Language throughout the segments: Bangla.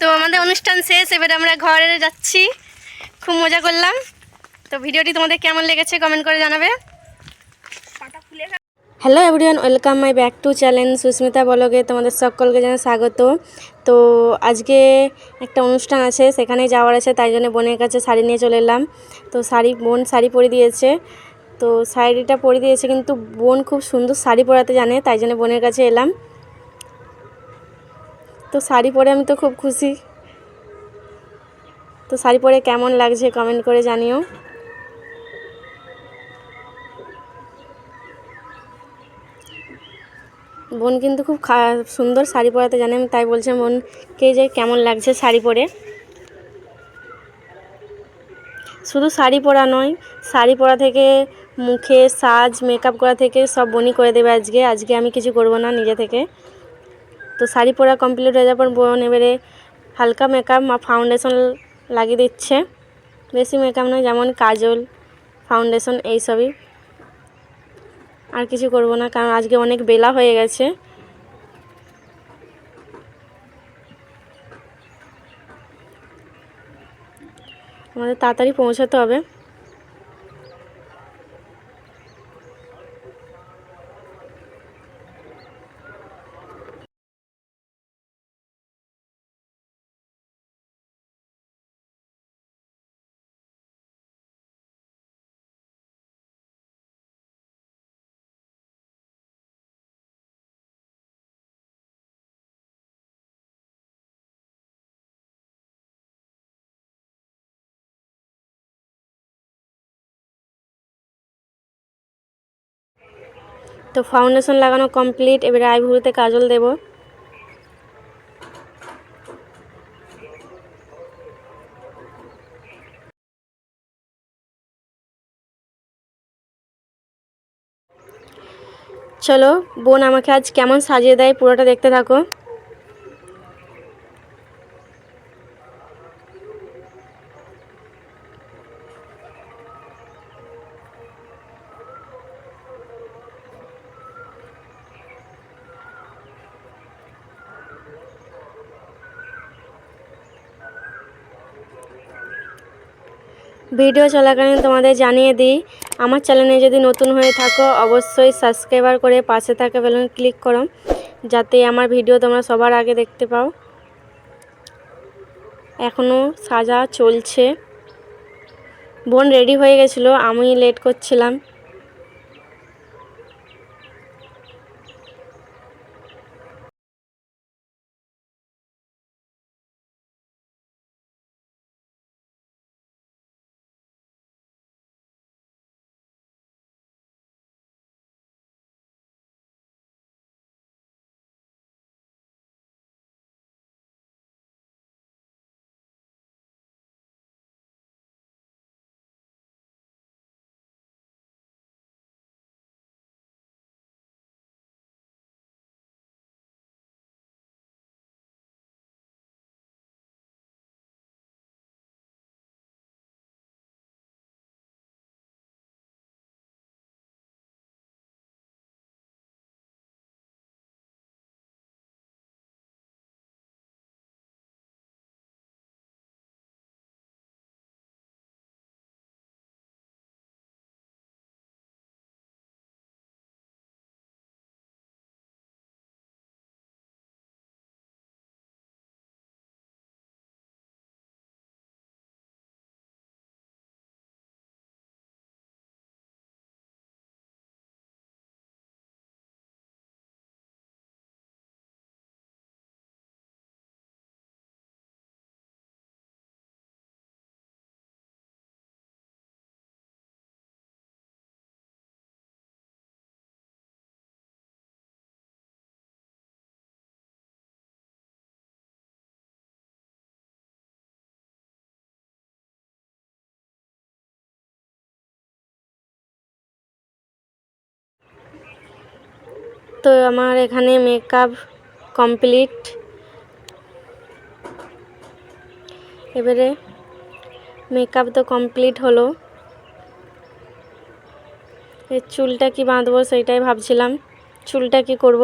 তো আমাদের অনুষ্ঠান শেষ, এবারে আমরা ঘরে যাচ্ছি। খুব মজা করলাম। তো ভিডিওটি তোমাদের কেমন লেগেছে কমেন্ট করে জানাবে। Hello everyone, welcome my back to channel Susmita বলগে তোমাদের সকলকে জানাই স্বাগত। তো আজকে একটা অনুষ্ঠান আছে সেখানে যাওয়ার আছে, তাই জন্য বোনের কাছে শাড়ি নিয়ে চলে এলাম। তো শাড়ি, বোন শাড়ি পরে দিয়েছে। তো শাড়িটা পরে দিয়েছে, কিন্তু বোন খুব সুন্দর শাড়ি পরাতে জানে, তাই জন্য বোনের কাছে এলাম। তো শাড়ি পরে আমি তো খুব খুশি। তো শাড়ি পরে কেমন লাগছে কমেন্ট করে জানিও। বোন কিন্তু খুব সুন্দর শাড়ি পরাতে জানে, আমি তাই বলছে বোনকে যে কেমন লাগছে শাড়ি পরে। শুধু শাড়ি পরা নয়, শাড়ি পরা থেকে মুখে, সাজ মেকআপ করা থেকে সব বোনই করে দেবে আজকে। আজকে আমি কিছু করব না নিজে থেকে। তো শাড়ি পরা কমপ্লিট হয়ে যাওয়ার পর বোন এবারে হালকা মেকআপ বা ফাউন্ডেশন লাগিয়ে দিচ্ছে। বেশি মেকআপ নয়, যেমন কাজল ফাউন্ডেশন এইসবই। আর কিছু করব না, কারণ আজকে অনেক বেলা হয়ে গেছে। আমাদের তাড়াতাড়ি পৌঁছাতে হবে। তো ফাউন্ডেশন লাগানো কমপ্লিট এবারে আইভুরুতে কাজল দেব। চলো, বোন আমাকে আজ কেমন সাজিয়ে দেয় পুরোটা দেখতে থাকো। ভিডিও চলাকালীন তোমাদের জানিয়ে দিই, আমার চ্যানেলে যদি নতুন হয়ে থাকো, অবশ্যই সাবস্ক্রাইবার করে পাশে থাকা বেলুন ক্লিক করো, যাতে আমার ভিডিও তোমরা সবার আগে দেখতে পাও। এখনও সাজা চলছে। বোন রেডি হয়ে গেছিল আমি লেট করছিলাম। তো আমার এখানে মেকআপ কমপ্লিট এবারে মেকআপ তো কমপ্লিট হলো। এর চুলটা কি বাঁধবো সেইটাই ভাবছিলাম। চুলটা কি করব?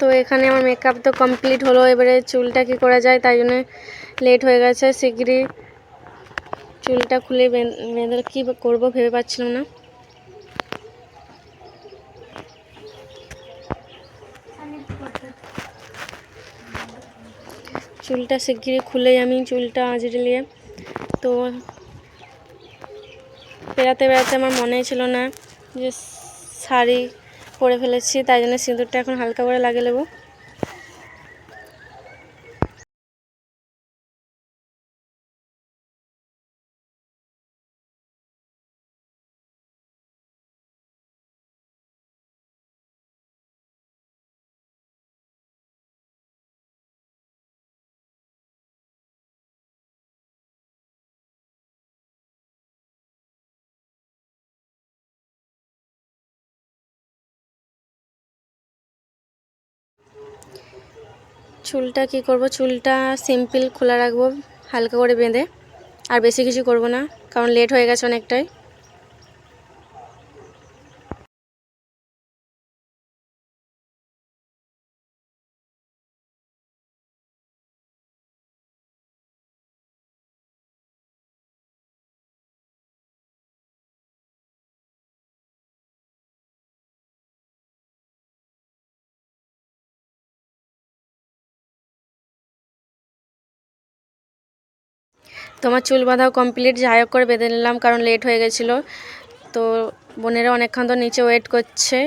তো এখানে আমার মেকআপ তো কমপ্লিট হলো, এবারে চুলটা কি করা যায় তাই জন্য লেট হয়ে গেছে শিগগিরই চুলটা খুলে বেঁধ- কী করব ভেবে পাচ্ছিলাম না। চুলটা শিগগিরই খুলেই আমি চুলটা আঁচড়ে নিয়ে, তো বেড়াতে বেড়াতে আমার মনেই ছিল না যে শাড়ি পরে ফেলেছি তাই জন্য সিঁদুরটা এখন হালকা করে লাগিয়ে নেব। চুলটা কি করব? চুলটা সিম্পল খোলা রাখব, হালকা করে বেঁধে। আর বেশি কিছু করব না, কারণ লেট হয়ে গেছে অনেকটাই। তোমার চুল বাঁধাও কমপ্লিট যাই হোক করে বেঁধে নিলাম কারণ লেট হয়ে গেছিল। তো বোনেরা অনেকক্ষণ তো নিচে ওয়েট করছে।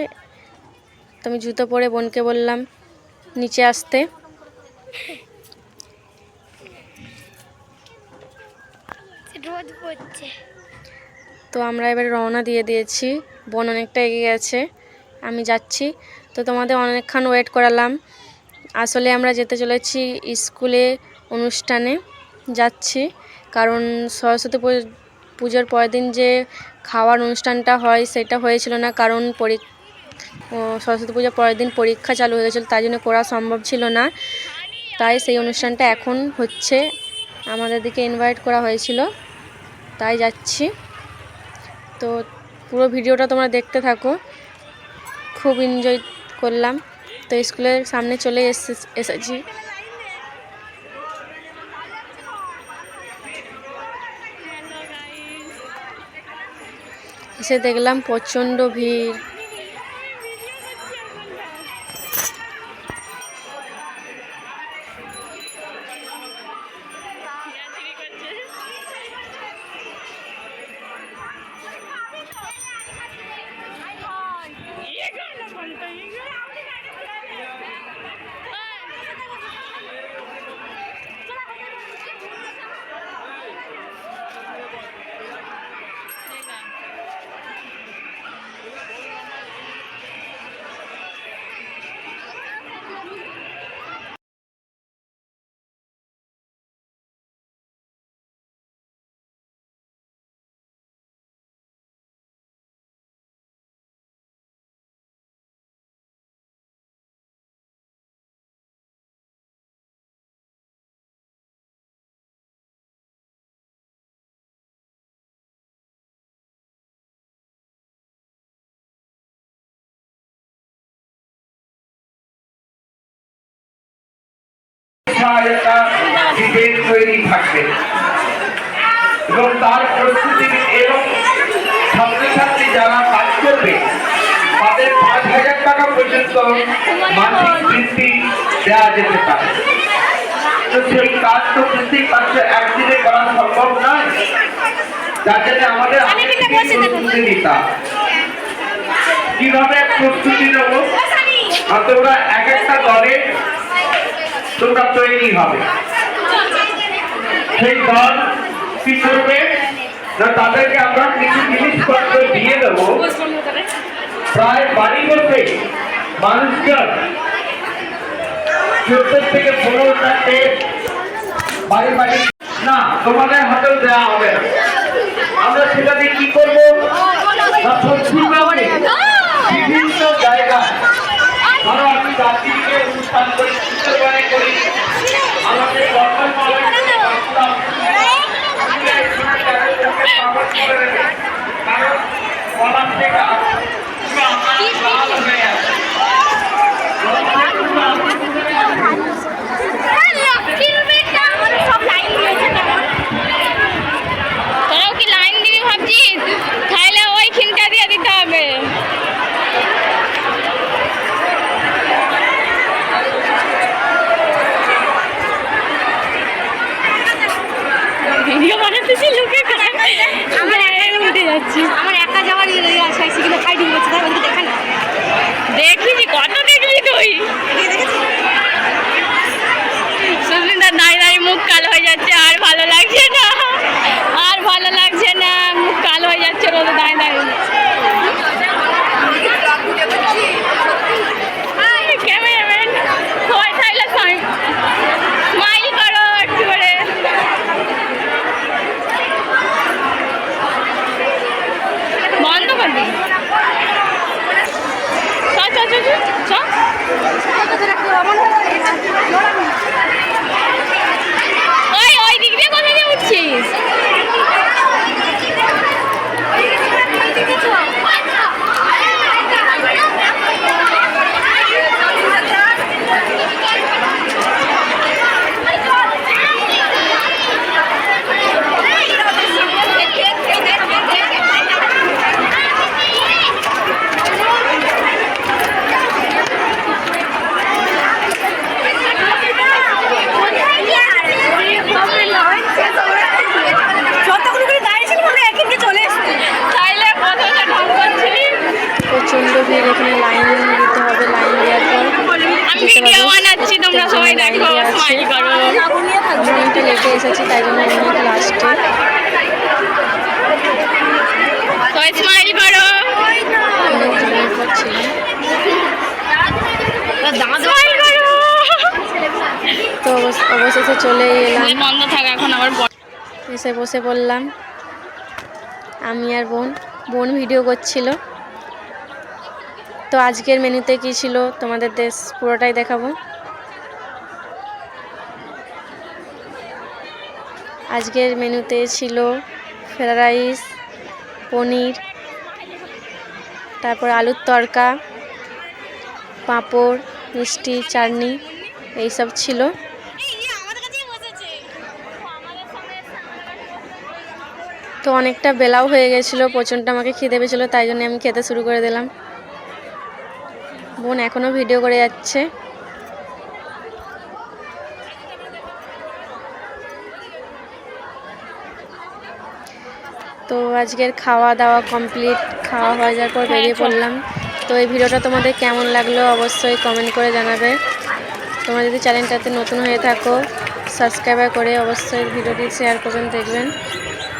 তো আমি জুতো পরে বোনকে বললাম নিচে আসতে। রোদ পড়ছে। তো আমরা এবার রওনা দিয়ে দিয়েছি। বোন অনেকটা এগিয়ে গেছে আমি যাচ্ছি। তো তোমাদের অনেকক্ষণ ওয়েট করালাম। আসলে আমরা যেতে চলেছি স্কুলে অনুষ্ঠানে যাচ্ছি। কারণ সরস্বতী পুজোর পরের দিন যে খাওয়ার অনুষ্ঠানটা হয় সেটা হয়েছিল না, কারণ পরী সরস্বতী পুজোর পরের দিন পরীক্ষা চালু হয়ে গেছিল, তাই জন্য করা সম্ভব ছিল না। তাই সেই অনুষ্ঠানটা এখন হচ্ছে, আমাদের দিকে ইনভাইট করা হয়েছিল, তাই যাচ্ছি। তো পুরো ভিডিওটা তোমরা দেখতে থাকো। খুব এনজয় করলাম। তো স্কুলের সামনে চলে এসে এসেছি। এসে দেখলাম প্রচণ্ড ভিড়। সহায়তা ডিবেট তৈরি থাকবে এবং তার প্রস্তুতি এবং ছাত্রছাত্রী যারা কাজ করবে তাদের পাঁচ হাজার টাকা পর্যন্ত মাসিক বৃত্তি দেওয়া যেতে পারে। তো সেই কাজ তো বুঝতেই পারছ একদিনে করা সম্ভব নয়। যার জন্য আমাদের প্রস্তুতি নিতাম কীভাবে প্রস্তুতি নেব? আর তোমরা এক একটা দলে তোমরা তৈরি হবে। সেই দল কি করবে? না, তাদেরকে আমরা কিছু জিনিসপত্র দিয়ে দেবো। প্রায় বাড়ি বসে মানুষজন চোদ্দ থেকে পনেরো চারটে বাড়ি বাড়ি না, তোমাদের হাতেও দেওয়া হবে। আমরা সেটা দিয়ে কি করব? না দার্জিলিংয়ে অনুষ্ঠান করি কারণ পলাশ থেকে আমার লাল হয়ে আছে তো অবশ- অবশেষে চলে এলাম। বন্ধ থাক এখন আবার বড়- এসে বসে বললাম আমি আর বোন বোন ভিডিও করছিল। তো আজকের মেনুতে কী ছিল তোমাদের দেশ পুরোটাই দেখাবো। আজকের মেনুতে ছিল ফ্রাইড রাইস পনির তারপর আলুর তরকা পাঁপড় মিষ্টি চাটনি এইসব ছিল। তো অনেকটা বেলাও হয়ে গেছিল প্রচণ্ড আমাকে খিদে পেয়েছিলো তাই জন্য আমি খেতে শুরু করে দিলাম। বোন এখনও ভিডিও করে যাচ্ছে। তো আজকের খাওয়া দাওয়া কমপ্লিট খাওয়া হয়ে যাওয়ার পর বেরিয়ে পড়লাম। তো এই ভিডিওটা তোমাদের কেমন লাগল অবশ্যই কমেন্ট করে জানাবে। তোমরা যদি চ্যানেলটাতে নতুন হয়ে থাকো সাবস্ক্রাইবার করে অবশ্যই ভিডিওটি শেয়ার করবেন দেখবেন।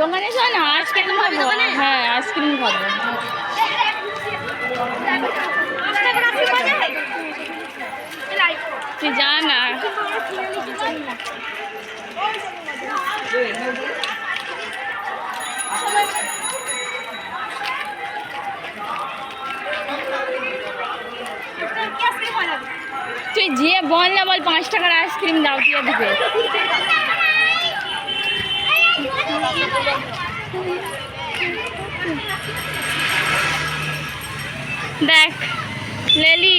দোকানে চল না আইসক্রিম খাব। হ্যাঁ আইসক্রিম খাব। তুই যা না। তুই যে বল না বল পাঁচ টাকার আইসক্রিম দাও দিয়ে দিবে। দেখ লেলি।